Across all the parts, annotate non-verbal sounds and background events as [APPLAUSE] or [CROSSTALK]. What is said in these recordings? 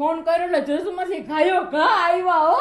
Phone કર્યો એટલે જસુમાંથી ખાયો ઘા આવ્યા હો.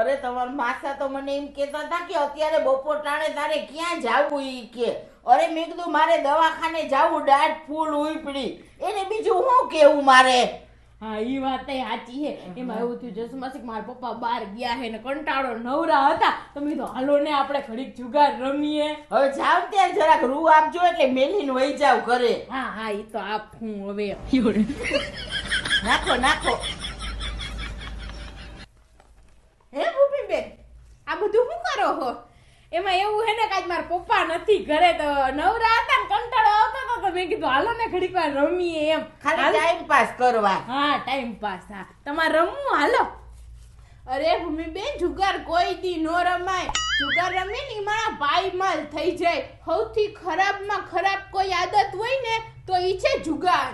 અરે તમારા માસા તો મને એમ કહેતા હતા કે અત્યારે બપોર ટાણે તારે ક્યાં જાવું ઈ કે. અરે મેં કીધું મારે દવાખાને જાવું દાઢ ફૂલ ઉપડી એને બીજું શું કેવું મારે? હા એ વાત એ સાચી છે. એમાં એવું થયું જસુમાસી કે મારા પપ્પા બહાર ગયા છે ને કંટાળો નવરા હતા. તો મેં કીધું હાલો ને આપણે ઘડીક જુગાર રમીએ. હવે જાવ ત્યાં જરાક રૂ આપજો એટલે મેલીને વહી જાવ ઘરે. હા હા એ તો આપ હું હવે નાખો નાખો હે ભૂમિબેન આ બધું શું કરો છો એમાં એવું હે ને કે આજ મારા પપ્પા નથી ઘરે તો નવરા હતા ને કંટાળો આવતો હતો તો મેં કીધું હાલો ને ઘડીક વાર રમીએ એમ. ખાલી ટાઈમ પાસ કરવા. હા ટાઈમ પાસ હા. તમારે રમવું? હાલો. અરે ભૂમિબેન જુગાર કોઈ દી નો રમાય. જુગાર રમી ને મારા ભાઈ પાયમાલ થઈ જાય. સૌથી ખરાબમાં ખરાબ કોઈ આદત હોય ને તો ઈ છે જુગાર.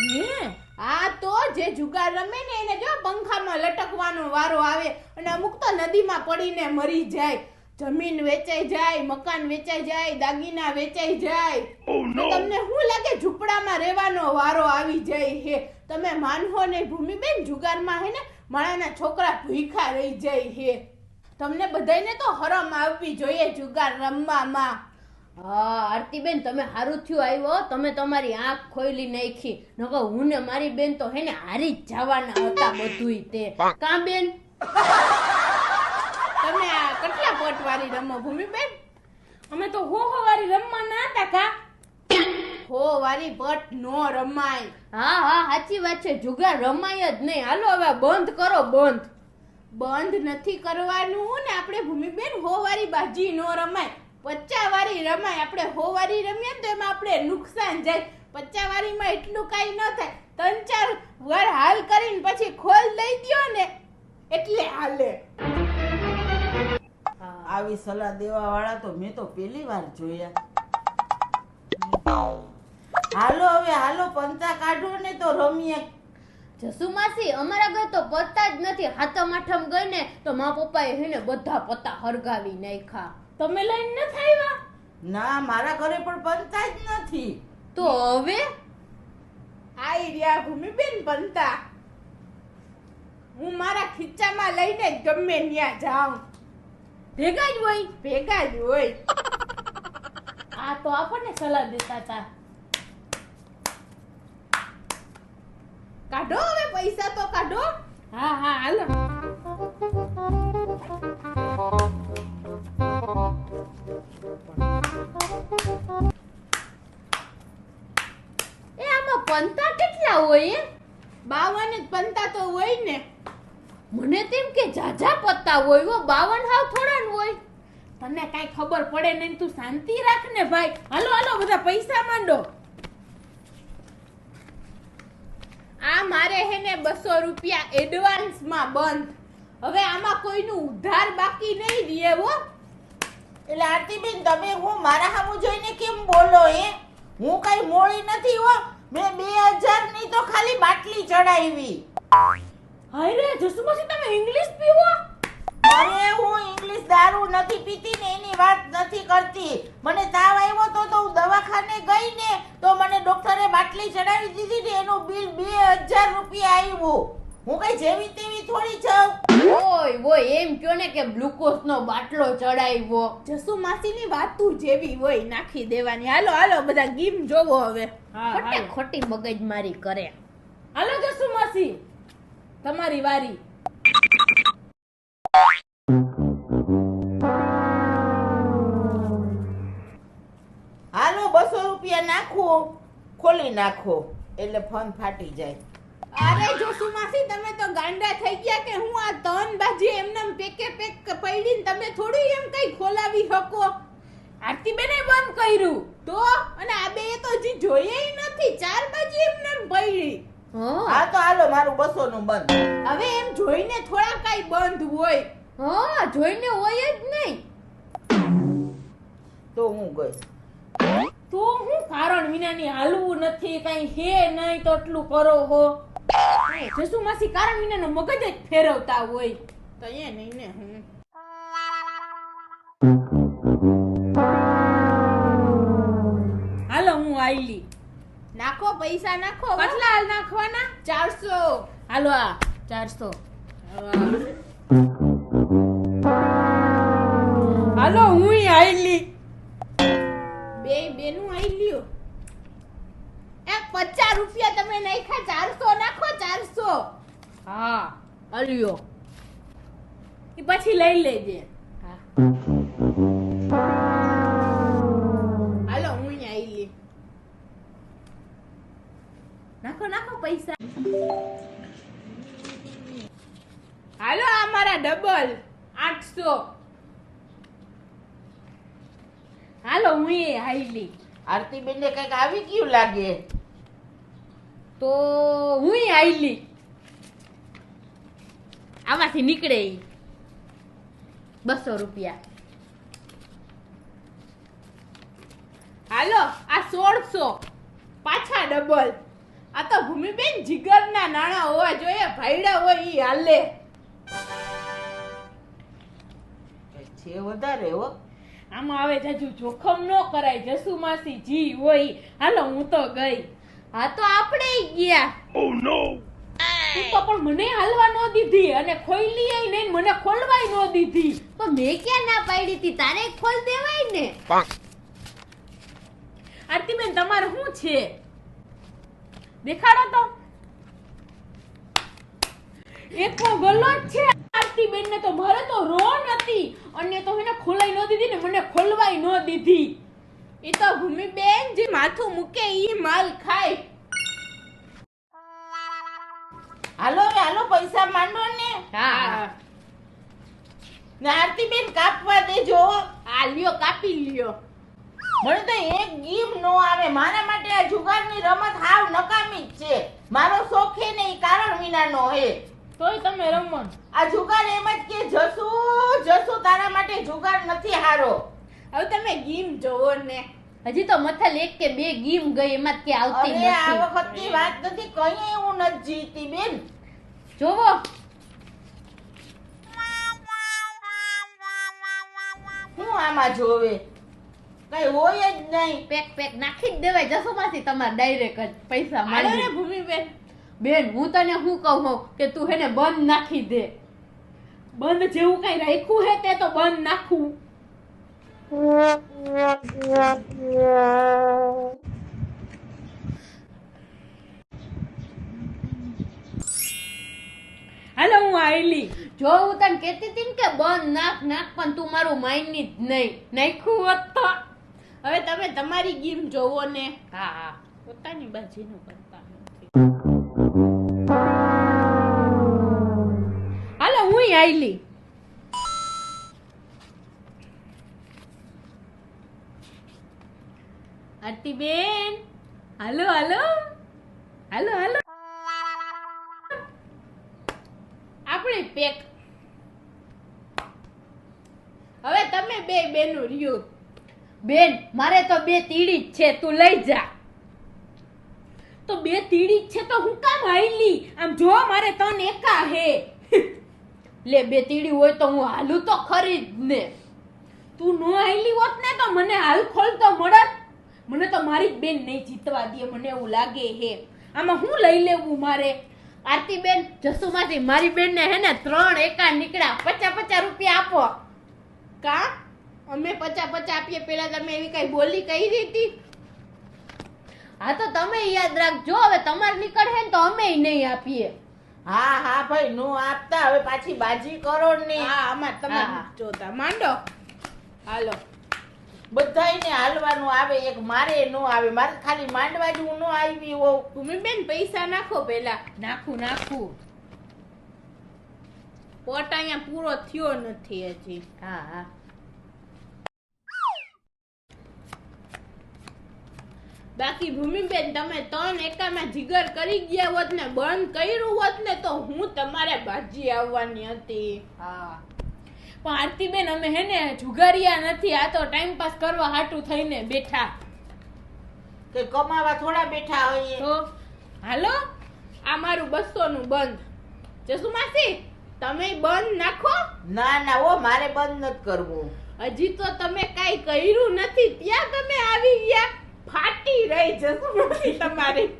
હે? હા તો જે જુગાર રમે ને એને જો પંખામાં લટકવાનો વારો આવે અને અમુક તો નદીમાં પડીને મરી જાય. જમીન વેચાઈ જાય મકાન વેચાઈ જાય દાગીના વેચાઈ જાય. તમને શું લાગે ઝૂંપડામાં રહેવાનો વારો આવી જાય હે? તમે માનહો ને ભૂમિબેન જુગારમાં હે ને માણાના છોકરા ભૂખા રહી જાય હે. તમને બધાયને તો હરમ આવવી જોઈએ જુગાર રમવામાં. હા આરતીબેન તમે સારું થયું આવ્યો તમે તમારી આંખ ખોઈલી નાખી. નકો હું ને મારી બેન તો હે ને હારી જ જવાના હતા બધુંય તે. કા બેન? તમે આ કેટલા પોટ વાળી રમો ભૂમિબેન? અમે તો હો હો વાળી રમવા ના હતા કા? હો વાળી પટ નો રમાય. હા હા સાચી વાત છે. જુગાર રમાય જ નહીં. હાલો હવે બંધ કરો બંધ. બંધ નથી કરવાનું ને આપણે ભૂમિબેન હો વાળી બાજી નો રમાય. પચ્ચા વાળી રમાય આપણે હો વાળી રમીએ ને તો એમાં આપણે નુકસાન જાય. પચ્ચા વાળીમાં એટલું કાંઈ ન થાય. ત્રણ ચાર વાર હાલ કરીને પછી ખોલ લઈ ગયો ને એટલે હાલે. આવી સલાહ દેવા વાળા તો મેં તો પહેલી વાર જોયા. હાલો હવે હાલો પંતા કાઢો ને તો રમીએ. જસુ માસી અમારા ઘર તો પત્તા જ નથી. હાથમ આઠમ ગઈ ને તો મા પપ્પાએ હેને બધા પત્તા હરગાવી નાખ્યા. તમે લઈને નથી આવ્યા? ના મારા ઘરે પણ બનતા જ નથી. તો હવે? આઈ રહ્યા ભૂમિબેન બનતા. હું મારા ખીચામાં લઈને ગમે ત્યાં જાઉં. ભેગા જ હોય? ભેગા જ હોય. આ તો આપણને સલાહ દેતા હતા કાઢો હવે પૈસા તો કાઢો. હા હા હાલો. એ, આમાં પંતા કેટલા હોય બાવન પંતા તો હોય ને. મને તેમ કે જાજા પત્તા હોય, હો, બાવન હાવ થોડા હોય. તને કાઈ ખબર પડે નહીં તું શાંતિ રાખ ને, ભાઈ. હાલો હાલો, બધા પૈસા માંડો. આ મારે હે ને બસો રૂપિયા એડવાન્સમાં બંધ. હવે આમાં કોઈનું ઉધાર બાકી નહીં રહે, હો. એટલે આરતીબેન તમે હું મારા સામું જોઈને કેમ બોલો એ હું કઈ મોળી નથી હો. મેં બે હજારની તો ખાલી બાટલી ચડાવી. હાય રે જસુમાસી તમે ઇંગ્લિશ પીવો? અરે હું ઇંગ્લિશ દારૂ નથી પીતી ને એની વાત નથી કરતી. મને તાવ આવ્યો તો તો હું દવાખાને ગઈ ને તો મને ડોક્ટરે બાટલી ચડાવી દીધી ને એનું બિલ બે હજાર રૂપિયા આવ્યું. હું કઈ જેવી તેવી થોડી છું? ઓય ઓય એમ કયો ને કે ગ્લુકોઝ નો બાટલો ચડાવ્યો. જસુમાસીની વાતું જેવી હોય નાખી દેવાની. હાલો હાલો બધા ગીમ જોવો હવે. ખોટે ખોટી મગજમારી કરે. હાલો જસુમાસી તમારી વારી. હાલો બસો રૂપિયા નાખો. ખોલી નાખો. એટલે ફોન ફાટી જાય. અરે જોસુમાસી તમે તો ગાંડા થઈ ગયા કે હું આ તન બાજી એમને પેકે પેક પડીને તમે થોડું એમ કઈ ખોલાવી શકો? આરતી બેને બંધ કર્યું. તો? અને આ બે તો હજી જોઈએ નથી. ચાર બાજી એમને પડી. હા. હા તો હાલો મારું બસો નું બંધ. હવે એમ જોઈને થોડા કઈ બંધ હોય. હા જોઈને હોય જ નહીં. તો હું ગઈ. તો હું કારણ વિનાની હાલવું નથી કઈ હે નહીં તો એટલું કરો હો. જસુમાસી કારણ વિનાનો મગજ જ ફેરવતા હોય. તો એ નહીં ને હું. હાલો હું આઈલી નાખો પૈસા નાખો કેટલા હાલ નાખવાના? ચારસો. હાલો આ ચારસો. હાલો હું આઈલી બે બેનું આઈ લ્યો એ પચાસ રૂપિયા તમે નાખ્યા ચારસો ચારસો હા. અલ્યો. એ પછી લઈ લેજે. હાલો હું આવી લી. નાખો નાખો પૈસા. હાલો આ મારા ડબલ આઠસો. હાલો હું એ હાઈલી આરતીબેન ને કંઈક આવી ગયું લાગે? તો હું આઈલી આમાંથી નીકળે ઈ. બસો રૂપિયા. હાલો આ સોળસો. પાછા ડબલ આ તો ભૂમિબેન જીગરના નાણા હોવા જોઈએ ભાઈડા હોય ઈ હાલે. છે વધારે હો? આમાં હવે જાજુ જોખમ ન કરાય જસુ માસી જી હોય. હાલો હું તો ગઈ. હા તો આપણે ગયા. તું તો પણ મને હાલવા ન દીધી અને ખોઈલી ય નહીં મને ખોલવાય ન દીધી. તો મેં ક્યાં ના પાડી હતી? તારે ખોલ દેવાય ને. આરતીબેન તમારે શું છે? દેખાડો તો. એકો ગલ્લો જ છે આરતીબેન ને તો મારે તો રો હતી. અને તો એને ખોલાઈ ન દીધી ને મને ખોલવાય ન દીધી. એ તો ભૂમિબેન જે માથું મૂકે ઈ માલ ખાય. હાલો હવે હાલો પૈસા માંડો ને. હા ને આરતીબેન કાપવા દેજો. આ લ્યો કાપી લ્યો. મને તો એક ગીમ નો આવે. મારા માટે આ જુગારની રમત હાવ નકામી જ છે. મારો શોખ હે ને એ કારણ વિનાનો હે. તોય તમે રમો આ જુગાર એમ જ કે જસુ જસુ તારા માટે જુગાર નથી હારો. હવે તમે ગીમ જોવો ને. હજી તો મથલ એક કે બે ગીમ ગઈ એમાં કે આવતી નથી આ વખતની વાત નથી કઈ એવું નથી જીતી બેન. જોવો. હું આમાં જોવે? કઈ હોય જ નહીં. પેક પેક નાખી જ દેવાય જસોમાંથી તમારે ડાયરેક્ટ જ પૈસા મારે ને માંડી ભૂમિબેન. બેન હું તને શું કહું કે તું હેને બંધ નાખી દે. બંધ જેવું કઈ રાખ્યું હે તે તો બંધ નાખું. હાલો, હું આયલી. જો હું તને કહેતી હતી કે બંધ નાખ નાખ, પણ તું મારું માયની જ નહીં. નાખ્યું હોત તો. હવે તમે તમારી ગેમ જોવો ને. હા હા. પોતાની બાજીનું કરતા નથી. હાલો, હું આઈલી આરતીબેન હાલો હાલો હાલો હાલો આપણે પેક હવે તમે બે બેનું રહ્યો. બેન, મારે તો બે તીડી જ છે. તું લઈ જા. તો બે તીડી જ છે તો હું કામ હાઈલી? આમ જો મારે તન એકા હે. લે, બે તીડી હોય તો હું હાલું તો ખરી જ ને. તું નો હાઈલી હોત ને તો મને હાલ ખોલતો મળત. મને તો મારી જ બેન નહીં જીતવા દે મને એવું લાગે હે. આમાં હું લઈ લેવું મારે? આરતી બેન જસુમાંથી મારી બેન ને હે ને ત્રણ એકા નીકળ્યા. પચાસ પચાસ રૂપિયા આપો. કા? અમે પચાસ પચાસ આપીએ. પેલા તમે એવી કઈ બોલી કહી હતી. હા તો તમે યાદ રાખજો હવે તમારે નીકળે ને તો અમે નહીં આપીએ. હા હા ભાઈ નો આપતા. હવે પાછી બાજી કરો ને. હા આમાં તમે જોતા. માંડો. હાલો. બધાયને હાલવાનું આવે એક મારે ન આવે મારે ખાલી માંડવા જ હું નો આવી હોઉં. ભૂમિબેન પૈસા નાખો પેલા. નાખું નાખું. પોટ અહીંયા પૂરો થયો નથી હજી. હા હા. બાકી ભૂમિબેન તમે ત્રણ એકામાં જીગર કરી ગયા હોત ને બંધ કર્યું હોત ને તો હું તમારે ભાજી આવવાની હતી. હા. પણ આરતીબેન અમે હે ને જુગારિયા નથી આ તો ટાઈમ પાસ કરવા હાટું થઈને બેઠા. કે કમાવા થોડા બેઠા હોઈએ. તો હાલો આ મારું બસો નું બંધ. જસુ માસી તમે બંધ નાખો. ના ના ઓ મારે બંધ નથી કરવું. હજી તો તમે કાઈ કર્યું નથી ત્યાં તમે આવી ગયા. ફાટી રહી જસુ માસી તમારી.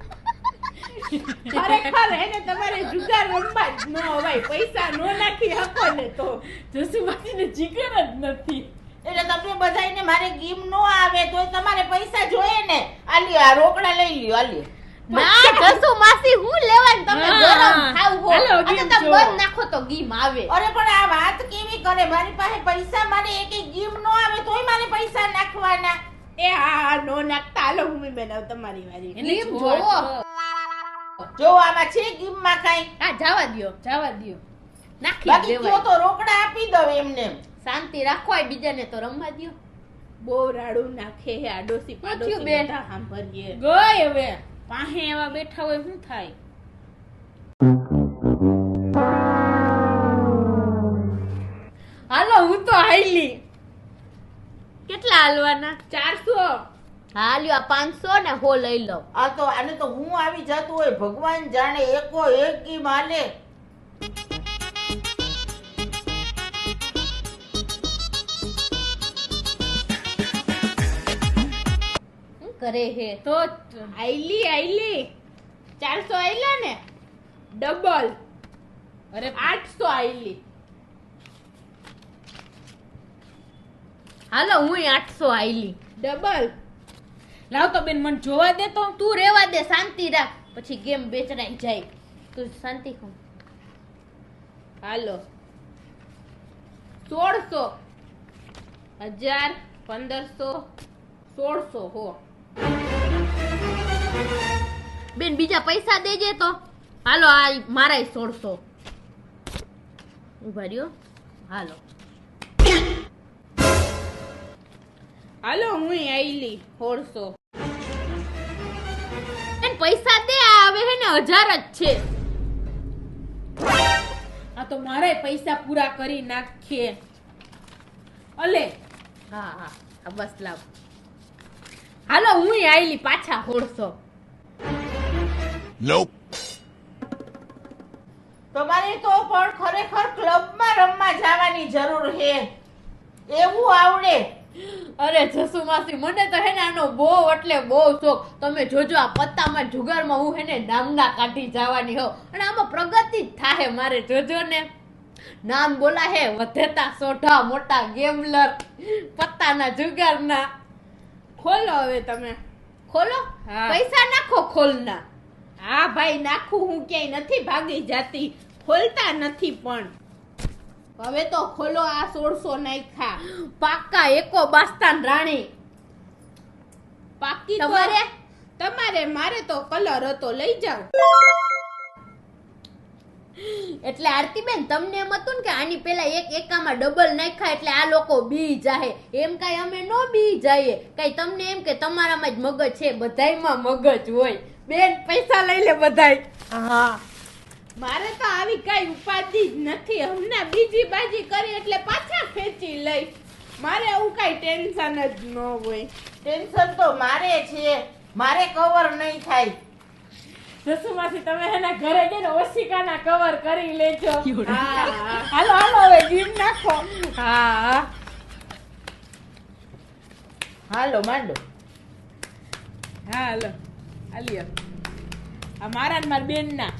ખરેખર એને તમારે જુગાર રમવા જ ન હોય પૈસા નો નાખી આપો ને તો. જસુમાસીને જીગર જ નથી. એટલે તમને બધાયને મારે ગીમ નો આવે તો તમારે પૈસા જોઈએ ને. આલી આ રોકડા લઈ લ્યો આલી. ના જસુ માસી હું લેવાનું તમે ગરમ ખાવ હો. અને તમે બંધ નાખો તો ગીમ આવે. અરે પણ આ વાત કેવી કરે? મારી પાસે પૈસા મારે એક એક ગીમ નો આવે તોય મારે પૈસા નાખવાના. એ હા હા નો નાખતા. હાલો બેન તમારી વારી. ગીમ જોવો. જો આમાં છે ગીમમાં કઈ? હા જવા દ્યો જવા દ્યો. નાખી બાકી દેવાય. કયો તો રોકડા આપી દઉં એમને. શાંતિ રાખવાય બીજાને તો રમવા દ્યો. બહુ રાડું નાખે હે આડોશી પાડોશી બેન? બધા સાંભળીએ. ગઈ હવે. પાસે એવા બેઠા હોય શું થાય? હાલો હું તો હાઈલી કેટલા હાલવાના? ચારસો? હા લ્યો આ પાંચસો ને હો લઈ લો. આ તો આને તો હું આવી જતું હોય ભગવાન જાણે એકો એક માને. કરે હે? તો આઈલી આઈલી ચારસો આઈલા ને? ડબલ. અરે આઠસો આઈલી હાલો હું આઠસો આઈલી ડબલ. લાવ તો બેન મને જોવા દે તો. તું રેવા દે શાંતિ રાખ. પછી ગેમ વેચરાઈ જાય. તું શાંતિ કર હાલો. સોળસો. હજાર પંદરસો સોળસો હો. બેન બીજા પૈસા દેજે તો. હાલો આ મારાય સોળસો. ઊભા રહ્યો. હાલો. હાલો હું આઈલી સોળસો. પૈસા દે આવે હે ને હજાર જ છે. આ તો મારે પૈસા પૂરા કરી નાખીએ. અલે. હા હા આ બસ લાવ. હાલો હું આઈલી પાછા હોડસો. તમારે તો પણ ખરેખર ક્લબમાં રમવા જવાની જરૂર છે. એવું આવડે. અરે જસુ માસી મને તો હે ને આનો બહુ એટલે બહુ શોખ. તમે જોજો આ પત્તામાં જુગારમાં હું હે ને નામના કાઢી જવાની હો અને આમાં પ્રગતિ થાય મારે જોજો ને. નામ બોલા હે વધેતા સોઢા મોટા ગેમલર પત્તાના જુગારના. ખોલો હવે તમે. ખોલો? પૈસા નાખો ખોલના. હા. ભાઈ નાખું હું ક્યાંય નથી ભાગી જાતી. ખોલતા નથી પણ. હવે તો ખોલો આ સોળસો નાખ્યા પાક્કા એકો બાસ્તાન રાણી. પાકી તમારે? તમારે મારે તો કલર હતો લઈ જાઓ. એટલે આરતીબેન તમને એમ હતું ને કે આની પેલા એક એકામાં ડબલ નાખ્યા એટલે આ લોકો બી જાહે. એમ કઈ અમે નો બી જઈએ. કઈ તમને એમ કે તમારામાં જ મગજ છે બધાયમાં મગજ હોય. બેન પૈસા લઈ લે બધાય. હા. મારે તો આવી કઈ ઉપાધિ જ નથી. હમણાં બીજી બાજી કરી એટલે પાછા ખેંચી લઈ મારે એવું કઈ ટેન્શન જ ન હોય. ટેન્શન તો મારે છે. મારે કવર નહીં થાય. જસુમાંથી તમે એના ઘરે જઈને ઓશિકાના કવર કરી લેજો. [LAUGHS] હાલો હાલો હવે જીમ નાખો. હા. હાલો માંડો. હા હાલો હાલી આ મારા ને મારા બેન ના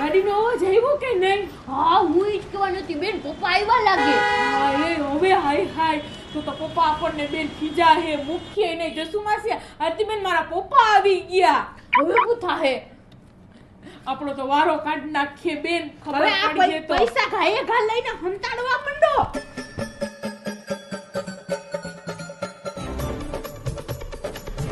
ગાડીનો અવાજ આવ્યો કે નહીં હા હું ઈ જ કહેવાની હતી બેન પપ્પા આવ્યા લાગે હા એ હવે હાય હાય તો તો પપ્પા આપણને બેન ખીજા હે મુખ્ય નહીં જસુ માસી આરતીબેન મારા પપ્પા આવી ગયા. હવે શું થાહે? આપણો તો વારો કાઢ નાખીએ બેન. ખબર પડી જાય તો. પૈસા ઘાયે ઘા લઈને હંતાડવા મંડો.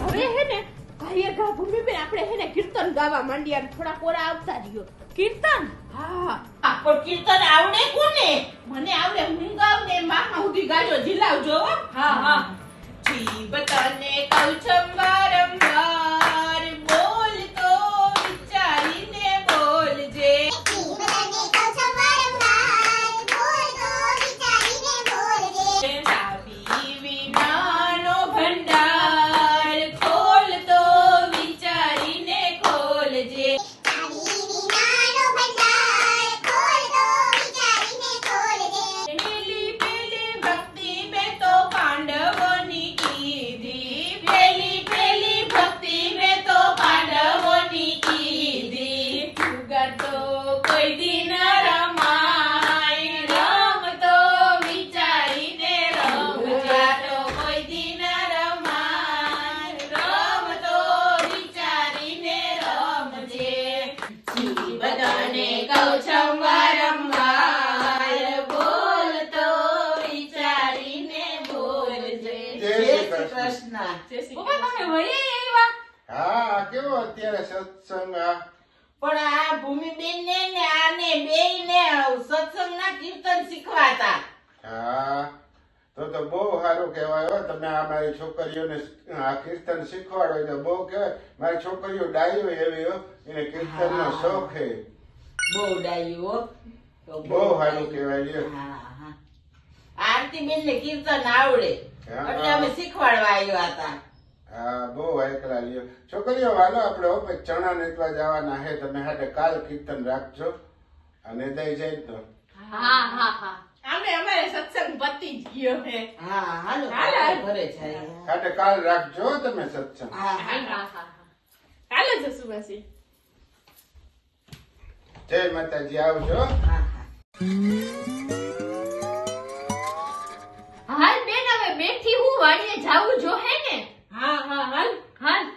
હવે હે ને ઘાયે ઘા ભૂમિબેન આપણે હે ને કીર્તન ગાવા માંડ્યા થોડા કોરા આવતા રહ્યો. કીર્તન? હા. પણ કીર્તન આવડે કોને મને આવડે હું ગાવ ને મામા સુધી ગાજો ઝીલાવજો હો. હા હા જીવ તને કહું છું વારંવાર સત્સંગ પણ આ ભૂમિબેન ને ને આને બેય ને સત્સંગના કીર્તન શીખવાતા. હા. તો તો બહુ સારું કહેવાય હો તમે આ મારી છોકરીઓને આ કીર્તન શીખવાડો તો બહુ કહેવાય. મારી છોકરીઓ ડાયો એવી હો એને કીર્તન નો શોખ હે. બહુ ડાયો બહુ સારું. કહેવાય હા હા. ને કીર્તન આવડે. એટલે અમે શીખવાડવા આવ્યા હતા. હા બહુ એકલા લ્યો છોકરીઓ વાલો આપણે હો પછી ચણા નેતવા જવાના હે તમે હાટે કાલ કીર્તન રાખજો. અને દઈ જાય તો હા હા હા. આમે અમારે સત્સંગ પતી જ ગયો હે. હા હાલો હાલો. ઘરે જાય. હાટે કાલ રાખજો તમે સત્સંગ. હા હા હા હા. હા હાલો જય માતાજી આવજો. હા હાલ બેન હવે મેથી હું વાડીએ જાઉં જો હા હા હાલ. હાલ.